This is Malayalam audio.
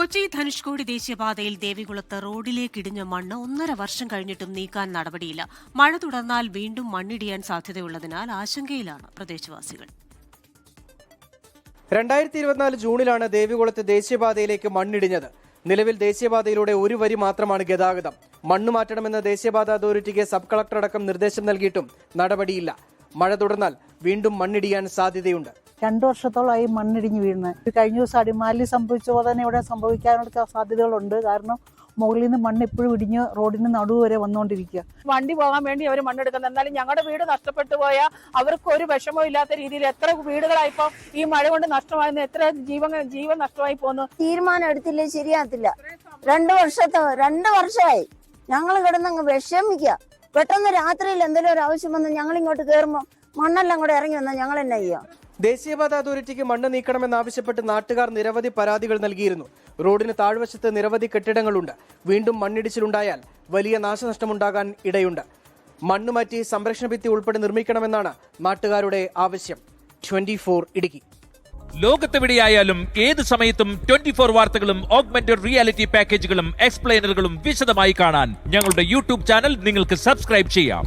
കൊച്ചി ധനുഷ്കോടി ദേശീയപാതയിൽ ദേവികുളത്ത് റോഡിലേക്ക് ഇടിഞ്ഞ മണ്ണ് ഒന്നര വർഷം കഴിഞ്ഞിട്ടും നീക്കാൻ നടപടിയില്ല. മഴ തുടർന്നാൽ വീണ്ടും മണ്ണിടിയാൻ സാധ്യതയുള്ളതിനാൽ ആശങ്കയിലാണ് പ്രദേശവാസികൾ. രണ്ടായിരത്തി ഇരുപത്തിനാല് ജൂണിലാണ് ദേവികുളത്ത് ദേശീയപാതയിലേക്ക് മണ്ണിടിഞ്ഞത്. നിലവിൽ ദേശീയപാതയിലൂടെ ഒരു വരി മാത്രമാണ് ഗതാഗതം. മണ്ണ് മാറ്റണമെന്ന് ദേശീയപാത അതോറിറ്റിക്ക് സബ് കളക്ടർ അടക്കം നിർദ്ദേശം നൽകിയിട്ടും നടപടിയില്ല. മഴ തുടർന്നാൽ വീണ്ടും മണ്ണിടിയാൻ സാധ്യതയുണ്ട്. രണ്ടു വർഷത്തോളമായി മണ്ണിടിഞ്ഞ് വീഴുന്നത്. കഴിഞ്ഞ ദിവസം അടിമാലി സംഭവിച്ച പോലെ തന്നെ ഇവിടെ സംഭവിക്കാനുള്ള സാധ്യതകളുണ്ട്. കാരണം മുകളിൽ നിന്ന് മണ്ണ് ഇപ്പോഴും ഇടിഞ്ഞ് റോഡിന് നടുവ് വരെ വന്നുകൊണ്ടിരിക്കുക. വണ്ടി പോകാൻ വേണ്ടി അവർ മണ്ണെടുക്കുന്നത്. എന്നാലും ഞങ്ങളുടെ വീട് നഷ്ടപ്പെട്ടു പോയാൽ അവർക്ക് ഒരു വിഷമവും ഇല്ലാത്ത രീതിയിൽ എത്ര വീടുകളായി ഇപ്പൊ ഈ മഴ കൊണ്ട് നഷ്ടമായിരുന്നു എത്ര ജീവൻ ജീവൻ നഷ്ടമായി പോകുന്നു തീരുമാനം എടുത്തില്ലേ? ശരിയാകത്തില്ല. രണ്ടു വർഷത്തെ രണ്ട് വർഷമായി ഞങ്ങൾ കിടന്നങ്ങ് വിഷമിക്കുക. പെട്ടെന്ന് രാത്രിയിൽ എന്തെങ്കിലും ഒരു ആവശ്യം വന്ന് ഞങ്ങൾ ഇങ്ങോട്ട് കയറുമ്പോൾ മണ്ണെല്ലാം കൂടെ ഇറങ്ങി വന്നാൽ ഞങ്ങൾ എന്നാ ചെയ്യാം ദേശീയപാത അതോറിറ്റിക്ക് മണ്ണ് നീക്കണമെന്നാവശ്യപ്പെട്ട് നാട്ടുകാർ നിരവധി പരാതികൾ നൽകിയിരുന്നു. റോഡിന് താഴ്വശത്ത് നിരവധി കെട്ടിടങ്ങളുണ്ട്. വീണ്ടും മണ്ണിടിച്ചിലുണ്ടായാൽ വലിയ നാശനഷ്ടമുണ്ടാകാൻ ഇടയുണ്ട്. മണ്ണ് മാറ്റി സംരക്ഷണ ഭിത്തി ഉൾപ്പെടെ നിർമ്മിക്കണമെന്നാണ് നാട്ടുകാരുടെ ആവശ്യം. Twenty four Idukki. ലോകത്തെവിടെയായാലും ഏത് സമയത്തും ട്വന്റി ഫോർ വാർത്തകളും ഓഗ്മെന്റഡ് റിയാലിറ്റി പാക്കേജുകളും എക്സ്പ്ലെയിനറുകളും വിശദമായി കാണാൻ ഞങ്ങളുടെ യൂട്യൂബ് ചാനൽ നിങ്ങൾക്ക് സബ്സ്ക്രൈബ് ചെയ്യാം.